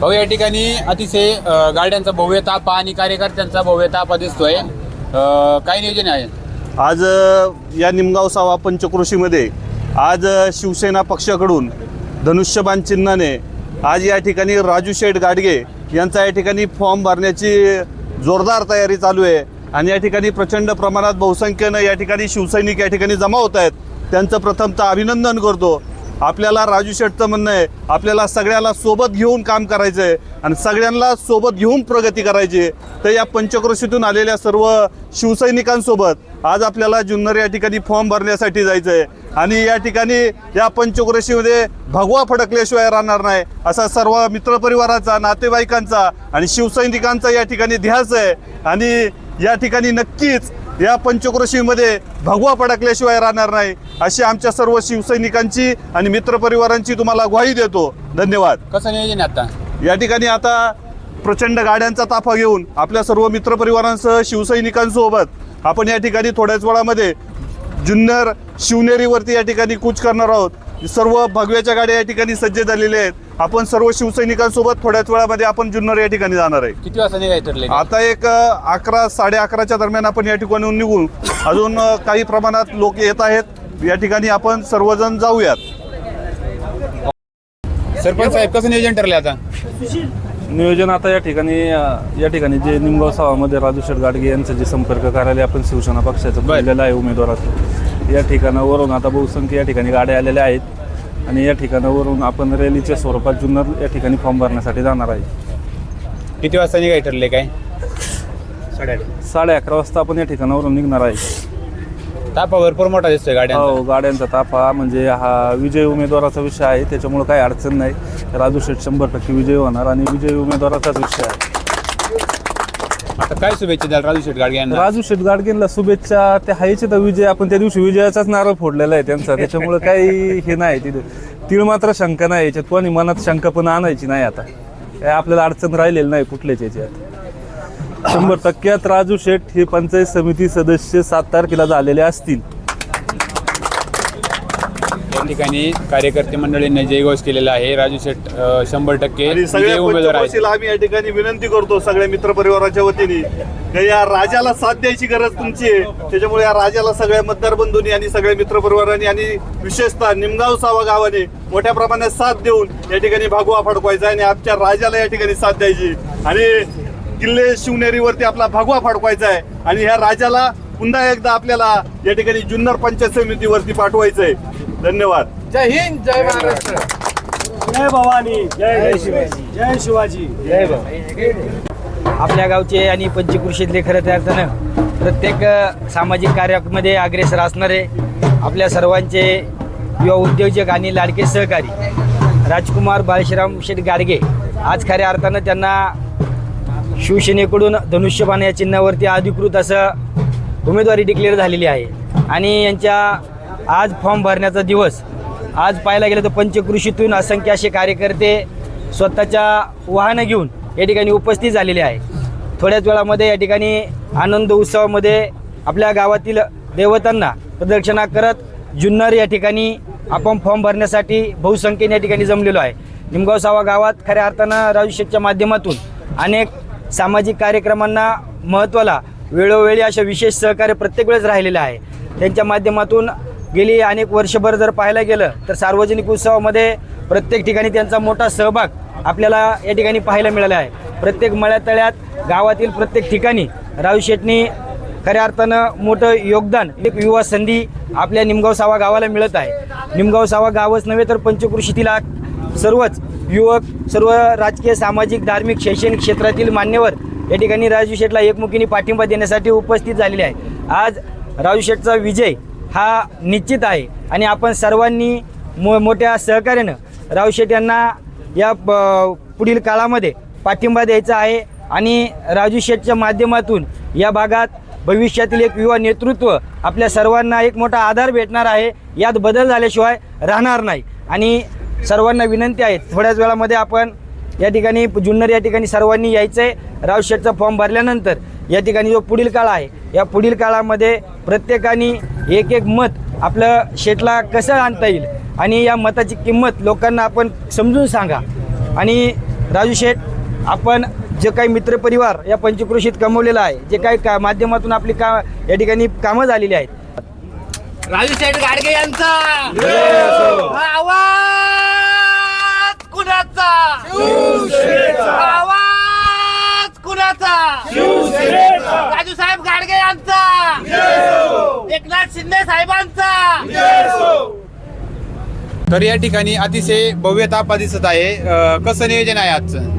भाऊ या ठिकाणी अतिशय गाड्यांचा भव्यताप आणि कार्यकर्त्यांचा भव्य तापा दिसतोय. काय नियोजन आहे? आज या निमगाव सावा पंचक्रोशीमध्ये आज शिवसेना पक्षाकडून धनुष्यबाण चिन्हाने आज या ठिकाणी राजू शेठ गाडगे यांचा या ठिकाणी फॉर्म भरण्याची जोरदार तयारी चालू आहे. आणि या ठिकाणी प्रचंड प्रमाणात बहुसंख्येनं या ठिकाणी शिवसैनिक या ठिकाणी जमा होत आहेत. त्यांचं प्रथमतः अभिनंदन करतो. आपल्याला राजू शेठचं म्हणणं आहे आपल्याला सगळ्याला सोबत घेऊन काम करायचं आहे आणि सगळ्यांना सोबत घेऊन प्रगती करायची तर या पंचक्रोशीतून आलेल्या सर्व शिवसैनिकांसोबत आज आपल्याला जुन्नर या ठिकाणी फॉर्म भरण्यासाठी जायचं आहे आणि या ठिकाणी या पंचक्रोशीमध्ये भगवा फडकल्याशिवाय राहणार नाही असा सर्व मित्रपरिवाराचा नातेवाईकांचा आणि शिवसैनिकांचा या ठिकाणी ध्यास आहे. आणि या ठिकाणी नक्कीच या पंचक्रोशीमध्ये भगवा फडकल्याशिवाय राहणार नाही अशी आमच्या सर्व शिवसैनिकांची आणि मित्रपरिवारांची तुम्हाला ग्वाही देतो. धन्यवाद. कसं नियोजन आता? या ठिकाणी आता प्रचंड गाड्यांचा ताफा घेऊन आपल्या सर्व मित्रपरिवारांसह शिवसैनिकांसोबत आपण या ठिकाणी थोड्याच वेळामध्ये जुन्नर शिवनेरीवरती या ठिकाणी कूच करणार आहोत. सर्व भगव्याच्या गाड्या या ठिकाणी सज्ज झालेल्या आहेत. आपण सर्व शिवसैनिकांसोबत थोड्याच वेळामध्ये आपण जुन्नर या ठिकाणी जाणार आहे. किती वाजता निघायचं आता एक अकरा साडे अकराच्या दरम्यान आपण या ठिकाणी निघून अजून काही प्रमाणात लोक येत आहेत. या ठिकाणी आपण सर्वजण जाऊयात. सरपंच साहेब कसं नियोजन ठरले आता? नियोजन आता या ठिकाणी या ठिकाणी जे निमगाव सावामध्ये राजू शेठ गाडगे यांचं जे संपर्क कार्यालय आपण शिवसेना पक्षाचं. बनलेलं आहे उमेदवाराचं या ठिकाणावरून आता बहुसंख्य या ठिकाणी गाड्या आलेल्या आहेत. आणि या ठिकाणावरून आपण रॅलीच्या स्वरूपात जुन्नर या ठिकाणी फॉर्म भरण्यासाठी जाणार आहे. किती वाजता निघायचं ठरले काय? साडे अकरा. वाजता आपण या ठिकाणावरून निघणार आहे. तापा भरपूर मोठा दिसतोय गाड्यांचा. हो गाड्यांचा हा म्हणजे हा विजय उमेदवाराचा विषय आहे त्याच्यामुळे काही अडचण नाही. राजू शेठ शंभर टक्के विजय होणार आणि विजय उमेदवाराचाच विषय आहे. काय शुभेच्छा द्याल राजू शेठ गाडगे यांना? राजू शेठ गाडगेंना शुभेच्छा. ते हायचे तर विजय आपण त्या दिवशी विजयाचाच नारळ फोडलेला आहे त्यांचा. त्याच्यामुळे काही हे नाही. तिथे तीळ मात्र शंका नाही. याच्यात कोणी मनात शंका पण आणायची नाही आता. काय आपल्याला अडचण राहिलेली नाही कुठल्याच याच्यात. शंभर टक्क्यात राजू शेठ हे पंचायत समिती सदस्य सात तारखेला झालेले असतील. ठिकाणी कार्यकर्ते मंडळींनी जयघोष केलेला आहे राजू शेठ अ, शंभर टक्के आणि विजयी सगळ्या उमेदवार आहेत. पंचक्रोशीला आम्ही या ठिकाणी विनंती करतो सगळ्या मित्रपरिवाराच्या वतीने. की या राजाला साथ द्यायची गरज तुमची आहे. त्याच्यामुळे या राजाला सगळ्या मतदार बंधूंनी आणि सगळ्या मित्रपरिवारांनी आणि विशेषतः निमगाव सावा गावाने मोठ्या प्रमाणात साथ देऊन या ठिकाणी भागवा फडकवायचा आणि आमच्या राजाला या ठिकाणी साथ द्यायची. आणि किल्ले शिवनेरीवरती आपला भगवा फडकवायचा आहे. आणि ह्या राजाला पुन्हा एकदा आपल्याला या ठिकाणी जुन्नर पंचायत समितीवरती पाठवायचं आहे. धन्यवाद. जय हिंद जय महाराष्ट्र. जय भवानी जय शिवाजी. जय शिवाजी. जय आपल्या गावचे आणि पंचकृषीतले खरं त्या अर्थानं प्रत्येक सामाजिक कार्यामध्ये अग्रेसर असणारे आपल्या सर्वांचे युवा उद्योजक आणि लाडके सहकारी राजकुमार बाळशीराम शेठ गाडगे आज खऱ्या अर्थानं त्यांना शिवसेनेकडून धनुष्यबाण या चिन्हावरती अधिकृत असं उमेदवारी डिक्लेअर झालेली आहे. आणि यांच्या आज फॉर्म भरण्याचा दिवस. आज पाहायला गेलं तर पंचकृषीतून असंख्य असे कार्यकर्ते स्वतःच्या वाहनं घेऊन या ठिकाणी उपस्थित झालेले आहे थोड्याच वेळामध्ये या ठिकाणी आनंद उत्सवामध्ये आपल्या गावातील देवतांना प्रदक्षिणा करत जुन्नर या ठिकाणी आपण फॉर्म भरण्यासाठी बहुसंख्येने या ठिकाणी जमलेलो आहे. निमगाव सावा गावात खऱ्या अर्थानं राजू शेठच्या माध्यमातून अनेक सामाजिक कार्यक्रमांना महत्त्वाला वेळोवेळी अशा विशेष सहकार्य प्रत्येक वेळेस राहिलेलं आहे. त्यांच्या माध्यमातून गेली अनेक वर्षभर जर पाहायला गेलं तर सार्वजनिक उत्सवामध्ये प्रत्येक ठिकाणी त्यांचा मोठा सहभाग आपल्याला या ठिकाणी पाहायला मिळाला आहे. प्रत्येक मळ्यातळ्यात गावातील प्रत्येक ठिकाणी राहू शेटणी खऱ्या अर्थानं मोठं योगदान एक युवा संधी आपल्या निमगाव सावा गावाला मिळत आहे. निमगाव सावा गावच नव्हे तर पंचकृषीतील सर्वच युवक सर्व राजकीय सामाजिक धार्मिक शैक्षणिक क्षेत्रातील मान्यवर या ठिकाणी राजू शेठला एकमुखीने पाठिंबा देण्यासाठी उपस्थित झालेले आहे. आज राजू शेठचा विजय हा निश्चित आहे. आणि आपण सर्वांनी मो मोठ्या सहकार्यानं रावशेठ यांना या प- पुढील काळामध्ये पाठिंबा द्यायचा आहे आणि राजू शेठच्या माध्यमातून या भागात भविष्यातील एक युवा नेतृत्व आपल्या सर्वांना एक मोठा आधार भेटणार आहे. यात बदल झाल्याशिवाय राहणार नाही. आणि सर्वांना विनंती आहे थोड्याच वेळामध्ये आपण या ठिकाणी जुन्नर या ठिकाणी सर्वांनी यायचं आहे राव शेटचा फॉर्म भरल्यानंतर या ठिकाणी जो पुढील काळ आहे या पुढील काळामध्ये प्रत्येकाने एक एक मत आपलं शेटला कसं आणता येईल? आणि या मताची किंमत लोकांना आपण समजून सांगा. आणि राजू शेठ आपण जे काही मित्रपरिवार या पंचक्रोशीत कमवलेला आहे जे काही का माध्यमातून आपली का या ठिकाणी कामं झालेली आहेत. राजू शेठ गाडगे यांचा! आवाज कुणाचा? आवाज कुणाचा? राजू साहेब गाडगे यांचा! एकनाथ शिंदे साहेबांचा! तर या ठिकाणी अतिशय भव्य तापा दिसत आहे. अ, कसं नियोजन आहे आजचं?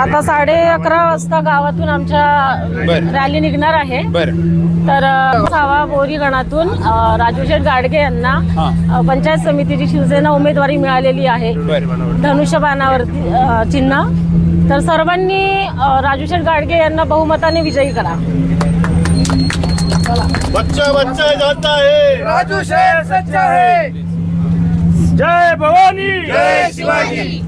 आता साडे अकरा वाजता गावातून आमच्या बर. रॅली निघणार आहे. बर. तर अ, सावा बोरी गणातून अ, राजूशेठ गाडगे यांना हा. अ, पंचायत समितीची शिवसेना उमेदवारी मिळालेली आहे. बर. धनुष्यबाणावरती अ, चिन्ह. तर सर्वांनी अ, राजूशेठ गाडगे यांना बहुमताने विजयी करा. बच्चा बच्चा जाता है। राजू शेठ सच्चा है। जय भवानी। जय शिवाजी।